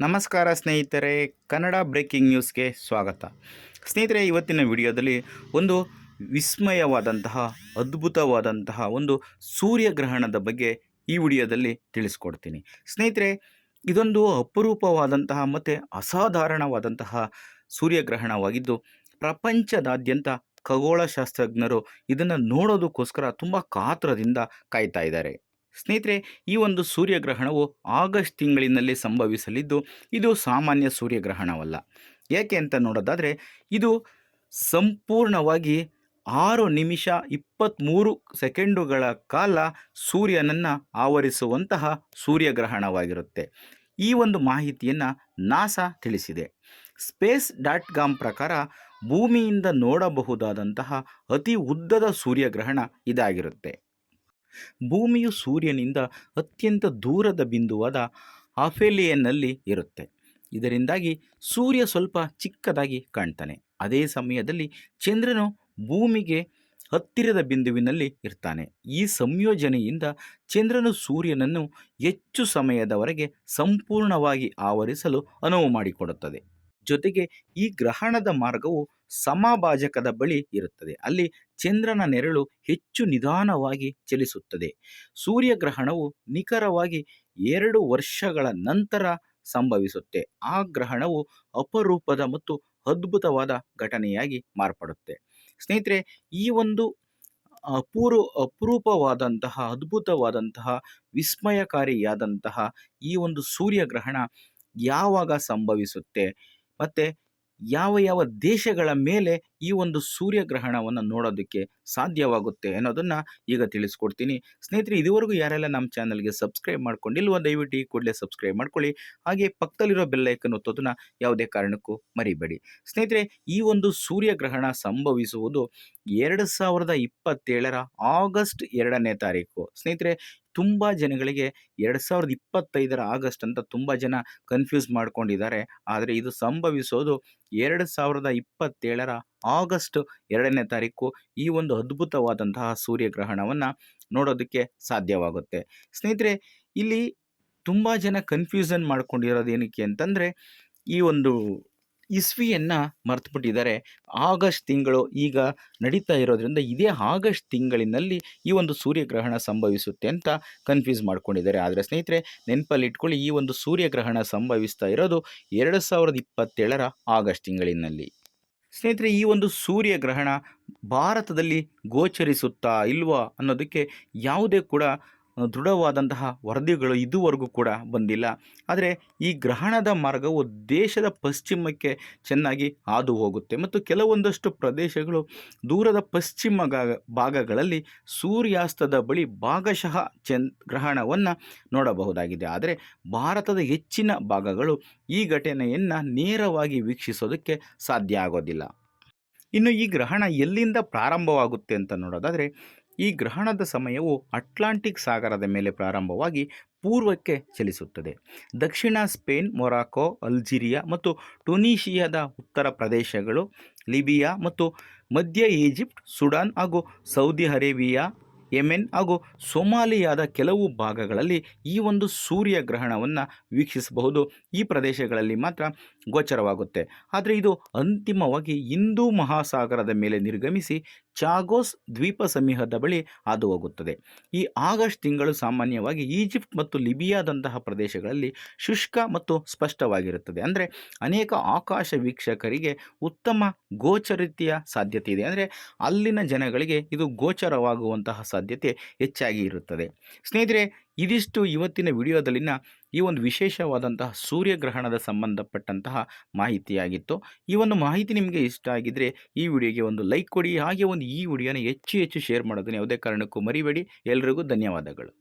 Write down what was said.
ನಮಸ್ಕಾರ ಸ್ನೇಹಿತರೆ, ಕನ್ನಡ ಬ್ರೇಕಿಂಗ್ ನ್ಯೂಸ್ಗೆ ಸ್ವಾಗತ. ಸ್ನೇಹಿತರೆ, ಇವತ್ತಿನ ವಿಡಿಯೋದಲ್ಲಿ ಒಂದು ವಿಸ್ಮಯವಾದಂತಹ, ಅದ್ಭುತವಾದಂತಹ ಒಂದು ಸೂರ್ಯಗ್ರಹಣದ ಬಗ್ಗೆ ಈ ವಿಡಿಯೋದಲ್ಲಿ ತಿಳಿಸ್ಕೊಡ್ತೀನಿ. ಸ್ನೇಹಿತರೆ, ಇದೊಂದು ಅಪರೂಪವಾದಂತಹ ಮತ್ತು ಅಸಾಧಾರಣವಾದಂತಹ ಸೂರ್ಯಗ್ರಹಣವಾಗಿದ್ದು, ಪ್ರಪಂಚದಾದ್ಯಂತ ಖಗೋಳಶಾಸ್ತ್ರಜ್ಞರು ಇದನ್ನು ನೋಡೋದಕ್ಕೋಸ್ಕರ ತುಂಬ ಕಾತರದಿಂದ ಕಾಯ್ತಾ ಇದ್ದಾರೆ. ಸ್ನೇಹಿತರೆ, ಈ ಒಂದು ಸೂರ್ಯಗ್ರಹಣವು ಆಗಸ್ಟ್ ತಿಂಗಳಿನಲ್ಲಿ ಸಂಭವಿಸಲಿದ್ದು, ಇದು ಸಾಮಾನ್ಯ ಸೂರ್ಯಗ್ರಹಣವಲ್ಲ. ಏಕೆ ಅಂತ ನೋಡೋದಾದರೆ, ಇದು ಸಂಪೂರ್ಣವಾಗಿ ಆರು ನಿಮಿಷ ಇಪ್ಪತ್ತ್ಮೂರು ಸೆಕೆಂಡುಗಳ ಕಾಲ ಸೂರ್ಯನನ್ನು ಆವರಿಸುವಂತಹ ಸೂರ್ಯಗ್ರಹಣವಾಗಿರುತ್ತೆ. ಈ ಒಂದು ಮಾಹಿತಿಯನ್ನು ನಾಸಾ ತಿಳಿಸಿದೆ. ಸ್ಪೇಸ್ ಡಾಟ್ ಕಾಮ್ ಪ್ರಕಾರ ಭೂಮಿಯಿಂದ ನೋಡಬಹುದಾದಂತಹ ಅತಿ ಉದ್ದದ ಸೂರ್ಯಗ್ರಹಣ ಇದಾಗಿರುತ್ತೆ. ಭೂಮಿಯು ಸೂರ್ಯನಿಂದ ಅತ್ಯಂತ ದೂರದ ಬಿಂದುವಾದ ಆಫೇಲಿಯನ್ನಲ್ಲಿ ಇರುತ್ತೆ. ಇದರಿಂದಾಗಿ ಸೂರ್ಯ ಸ್ವಲ್ಪ ಚಿಕ್ಕದಾಗಿ ಕಾಣ್ತಾನೆ. ಅದೇ ಸಮಯದಲ್ಲಿ ಚಂದ್ರನು ಭೂಮಿಗೆ ಹತ್ತಿರದ ಬಿಂದುವಿನಲ್ಲಿ ಇರ್ತಾನೆ. ಈ ಸಂಯೋಜನೆಯಿಂದ ಚಂದ್ರನು ಸೂರ್ಯನನ್ನು ಹೆಚ್ಚು ಸಮಯದವರೆಗೆ ಸಂಪೂರ್ಣವಾಗಿ ಆವರಿಸಲು ಅನುವು ಮಾಡಿಕೊಡುತ್ತದೆ. ಜೊತೆಗೆ ಈ ಗ್ರಹಣದ ಮಾರ್ಗವು ಸಮಭಾಜಕದ ಬಳಿ ಇರುತ್ತದೆ. ಅಲ್ಲಿ ಚಂದ್ರನ ನೆರಳು ಹೆಚ್ಚು ನಿಧಾನವಾಗಿ ಚಲಿಸುತ್ತದೆ. ಸೂರ್ಯಗ್ರಹಣವು ನಿಖರವಾಗಿ ಎರಡು ವರ್ಷಗಳ ನಂತರ ಸಂಭವಿಸುತ್ತೆ. ಆ ಗ್ರಹಣವು ಅಪರೂಪದ ಮತ್ತು ಅದ್ಭುತವಾದ ಘಟನೆಯಾಗಿ ಮಾರ್ಪಡುತ್ತೆ. ಸ್ನೇಹಿತರೆ, ಈ ಒಂದು ಅಪೂರ್ವ ಅಪರೂಪವಾದಂತಹ, ಅದ್ಭುತವಾದಂತಹ, ವಿಸ್ಮಯಕಾರಿಯಾದಂತಹ ಈ ಒಂದು ಸೂರ್ಯಗ್ರಹಣ ಯಾವಾಗ ಸಂಭವಿಸುತ್ತೆ? ಮತ್ತು ಯಾವ ಯಾವ ದೇಶಗಳ ಮೇಲೆ ಈ ಒಂದು ಸೂರ್ಯಗ್ರಹಣವನ್ನು ನೋಡೋದಕ್ಕೆ ಸಾಧ್ಯವಾಗುತ್ತೆ ಅನ್ನೋದನ್ನು ಈಗ ತಿಳಿಸ್ಕೊಡ್ತೀನಿ. ಸ್ನೇಹಿತರೆ, ಇದುವರೆಗೂ ಯಾರೆಲ್ಲ ನಮ್ಮ ಚಾನಲ್ಗೆ ಸಬ್ಸ್ಕ್ರೈಬ್ ಮಾಡ್ಕೊಂಡಿಲ್ವೋ ದಯವಿಟ್ಟು ಈ ಕೂಡಲೇ ಸಬ್ಸ್ಕ್ರೈಬ್ ಮಾಡ್ಕೊಳ್ಳಿ. ಹಾಗೆ ಪಕ್ಕದಲ್ಲಿರೋ ಬೆಲ್ಲೈಕನ್ ಒತ್ತೋದನ್ನ ಯಾವುದೇ ಕಾರಣಕ್ಕೂ ಮರಿಬೇಡಿ. ಸ್ನೇಹಿತರೆ, ಈ ಒಂದು ಸೂರ್ಯಗ್ರಹಣ ಸಂಭವಿಸುವುದು ಎರಡು ಸಾವಿರದ ಇಪ್ಪತ್ತೇಳರ ಆಗಸ್ಟ್ ಎರಡನೇ ತಾರೀಕು. ಸ್ನೇಹಿತರೆ, ತುಂಬ ಜನಗಳಿಗೆ ಎರಡು ಸಾವಿರದ ಇಪ್ಪತ್ತೈದರ ಆಗಸ್ಟ್ ಅಂತ ತುಂಬ ಜನ ಕನ್ಫ್ಯೂಸ್ ಮಾಡ್ಕೊಂಡಿದ್ದಾರೆ. ಆದರೆ ಇದು ಸಂಭವಿಸೋದು ಎರಡು ಸಾವಿರದ ಇಪ್ಪತ್ತೇಳರ ಆಗಸ್ಟ್ ಎರಡನೇ ತಾರೀಕು ಈ ಒಂದು ಅದ್ಭುತವಾದಂತಹ ಸೂರ್ಯಗ್ರಹಣವನ್ನು ನೋಡೋದಕ್ಕೆ ಸಾಧ್ಯವಾಗುತ್ತೆ. ಸ್ನೇಹಿತರೆ, ಇಲ್ಲಿ ತುಂಬ ಜನ ಕನ್ಫ್ಯೂಷನ್ ಮಾಡ್ಕೊಂಡಿರೋದು ಏನಕ್ಕೆ ಅಂತಂದರೆ, ಈ ಒಂದು ಇಸ್ವಿಯನ್ನು ಮರ್ತುಬಿಟ್ಟಿದ್ದಾರೆ. ಆಗಸ್ಟ್ ತಿಂಗಳು ಈಗ ನಡೀತಾ ಇರೋದ್ರಿಂದ ಇದೇ ಆಗಸ್ಟ್ ತಿಂಗಳಿನಲ್ಲಿ ಈ ಒಂದು ಸೂರ್ಯಗ್ರಹಣ ಸಂಭವಿಸುತ್ತೆ ಅಂತ ಕನ್ಫ್ಯೂಸ್ ಮಾಡ್ಕೊಂಡಿದ್ದಾರೆ. ಆದರೆ ಸ್ನೇಹಿತರೆ, ನೆನಪಲ್ಲಿ ಇಟ್ಕೊಳ್ಳಿ ಈ ಒಂದು ಸೂರ್ಯಗ್ರಹಣ ಸಂಭವಿಸ್ತಾ ಇರೋದು ಎರಡು ಸಾವಿರದ ಇಪ್ಪತ್ತೇಳರ ಆಗಸ್ಟ್ ತಿಂಗಳಿನಲ್ಲಿ. ಸ್ನೇಹಿತರೆ ಈ ಒಂದು ಸೂರ್ಯಗ್ರಹಣ ಭಾರತದಲ್ಲಿ ಗೋಚರಿಸುತ್ತಾ ಇಲ್ವಾ ಅನ್ನೋದಕ್ಕೆ ಯಾವುದೇ ಕೂಡ ದೃಢವಾದಂತಹ ವರದಿಗಳು ಇದುವರೆಗೂ ಕೂಡ ಬಂದಿಲ್ಲ. ಆದರೆ ಈ ಗ್ರಹಣದ ಮಾರ್ಗವು ದೇಶದ ಪಶ್ಚಿಮಕ್ಕೆ ಚೆನ್ನಾಗಿ ಹಾದು ಹೋಗುತ್ತೆ ಮತ್ತು ಕೆಲವೊಂದಷ್ಟು ಪ್ರದೇಶಗಳು ದೂರದ ಪಶ್ಚಿಮ ಭಾಗಗಳಲ್ಲಿ ಸೂರ್ಯಾಸ್ತದ ಬಳಿ ಭಾಗಶಃ ಚಂದ್ ಗ್ರಹಣವನ್ನು ನೋಡಬಹುದಾಗಿದೆ. ಆದರೆ ಭಾರತದ ಹೆಚ್ಚಿನ ಭಾಗಗಳು ಈ ಘಟನೆಯನ್ನು ನೇರವಾಗಿ ವೀಕ್ಷಿಸೋದಕ್ಕೆ ಸಾಧ್ಯ ಆಗೋದಿಲ್ಲ. ಇನ್ನು ಈ ಗ್ರಹಣ ಎಲ್ಲಿಂದ ಪ್ರಾರಂಭವಾಗುತ್ತೆ ಅಂತ ನೋಡೋದಾದರೆ ಈ ಗ್ರಹಣದ ಸಮಯವು ಅಟ್ಲಾಂಟಿಕ್ ಸಾಗರದ ಮೇಲೆ ಪ್ರಾರಂಭವಾಗಿ ಪೂರ್ವಕ್ಕೆ ಚಲಿಸುತ್ತದೆ. ದಕ್ಷಿಣ ಸ್ಪೇನ್, ಮೊರಾಕೊ, ಅಲ್ಜೀರಿಯಾ ಮತ್ತು ಟುನೀಷಿಯಾದ ಉತ್ತರ ಪ್ರದೇಶಗಳು, ಲಿಬಿಯಾ ಮತ್ತು ಮಧ್ಯ ಈಜಿಪ್ಟ್, ಸುಡಾನ್ ಹಾಗೂ ಸೌದಿ ಅರೇಬಿಯಾ, ಯೆಮೆನ್ ಹಾಗೂ ಸೊಮಾಲಿಯಾದ ಕೆಲವು ಭಾಗಗಳಲ್ಲಿ ಈ ಒಂದು ಸೂರ್ಯ ಗ್ರಹಣವನ್ನು ವೀಕ್ಷಿಸಬಹುದು. ಈ ಪ್ರದೇಶಗಳಲ್ಲಿ ಮಾತ್ರ ಗೋಚರವಾಗುತ್ತೆ. ಆದರೆ ಇದು ಅಂತಿಮವಾಗಿ ಹಿಂದೂ ಮಹಾಸಾಗರದ ಮೇಲೆ ನಿರ್ಗಮಿಸಿ ಚಾಗೋಸ್ ದ್ವೀಪ ಸಮೀಹದ ಬಳಿ ಹಾದು ಹೋಗುತ್ತದೆ ಈ ಆಗಸ್ಟ್ ತಿಂಗಳು ಸಾಮಾನ್ಯವಾಗಿ ಈಜಿಪ್ಟ್ ಮತ್ತು ಲಿಬಿಯಾದಂತಹ ಪ್ರದೇಶಗಳಲ್ಲಿ ಶುಷ್ಕ ಮತ್ತು ಸ್ಪಷ್ಟವಾಗಿರುತ್ತದೆ. ಅಂದರೆ ಅನೇಕ ಆಕಾಶ ವೀಕ್ಷಕರಿಗೆ ಉತ್ತಮ ಗೋಚರಿತೆಯ ಸಾಧ್ಯತೆ ಇದೆ. ಅಂದರೆ ಅಲ್ಲಿನ ಜನಗಳಿಗೆ ಇದು ಗೋಚರವಾಗುವಂತಹ ಸಾಧ್ಯತೆ ಹೆಚ್ಚಾಗಿ ಇರುತ್ತದೆ. ಸ್ನೇಹಿತರೆ ಇದಿಷ್ಟು ಇವತ್ತಿನ ವಿಡಿಯೋದಲ್ಲಿನ ಈ ಒಂದು ವಿಶೇಷವಾದಂತಹ ಸೂರ್ಯಗ್ರಹಣದ ಸಂಬಂಧಪಟ್ಟಂತಹ ಮಾಹಿತಿಯಾಗಿತ್ತು. ಈ ಒಂದು ಮಾಹಿತಿ ನಿಮಗೆ ಇಷ್ಟ ಆಗಿದ್ದರೆ ಈ ವಿಡಿಯೋಗೆ ಒಂದು ಲೈಕ್ ಕೊಡಿ, ಹಾಗೆ ಒಂದು ಈ ವಿಡಿಯೋನ ಹೆಚ್ಚು ಹೆಚ್ಚು ಶೇರ್ ಮಾಡೋದನ್ನು ಯಾವುದೇ ಕಾರಣಕ್ಕೂ ಮರಿಬೇಡಿ. ಎಲ್ರಿಗೂ ಧನ್ಯವಾದಗಳು.